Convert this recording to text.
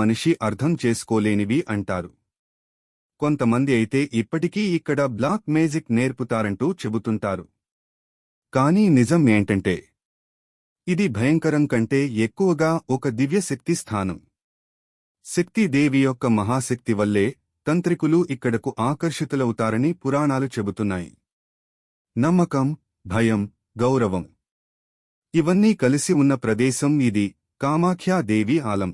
మనిషి అర్థం చేసుకోలేనివి అంటారు. కొంతమంది అయితే ఇప్పటికీ ఇక్కడ బ్లాక్ మేజిక్ నేర్పుతారంటూ చెబుతుంటారు. కానీ నిజం ఏంటంటే ఇది భయంకరం కంటే ఎక్కువగా ఒక దివ్యశక్తి స్థానం. శక్తిదేవి యొక్క మహాశక్తి వల్లే తంత్రికులు ఇక్కడకు ఆకర్షితులవుతారని పురాణాలు చెబుతున్నాయి. నమ్మకం భయం గౌరవం. ఇవన్నీ కలిసి ఉన్న ప్రదేశం ఇది కామాఖ్యాదేవి ఆలం.